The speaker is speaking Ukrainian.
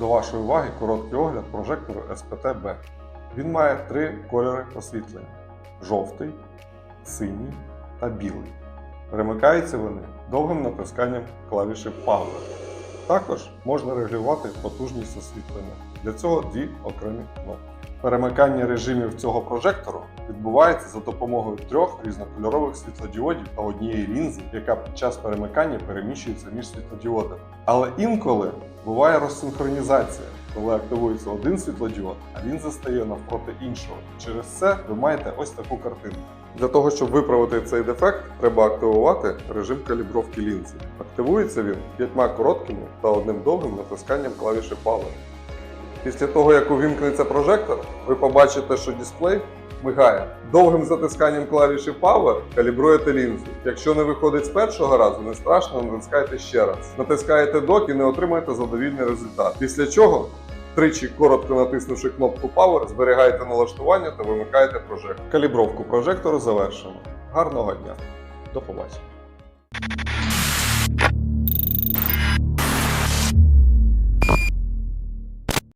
вашої уваги короткий огляд прожектору SPT-B. Він має три кольори освітлення: жовтий, синій та білий. Перемикаються вони довгим натисканням клавіші Power. Також можна регулювати потужність освітлення. Для цього дві окремі кнопки. Перемикання режимів цього прожектору відбувається за допомогою трьох різнокольорових світлодіодів та однієї лінзи, яка під час перемикання переміщується між світлодіодами. Але інколи буває розсинхронізація, коли активується один світлодіод, а лінза стає навпроти іншого. Через це ви маєте ось таку картинку. Для того, щоб виправити цей дефект, треба активувати режим калібровки лінзи. Активується він п'ятьма короткими та одним довгим натисканням клавіші Power. Після того, як увімкнеться прожектор, ви побачите, що дисплей мигає. Довгим затисканням клавіші Power калібруєте лінзу. Якщо не виходить з першого разу, не страшно, натискайте ще раз. Натискаєте док і не отримаєте задовільний результат. Після чого, тричі коротко натиснувши кнопку Power, зберігаєте налаштування та вимикаєте прожектор. Калібровку прожектору завершено. Гарного дня. До побачення.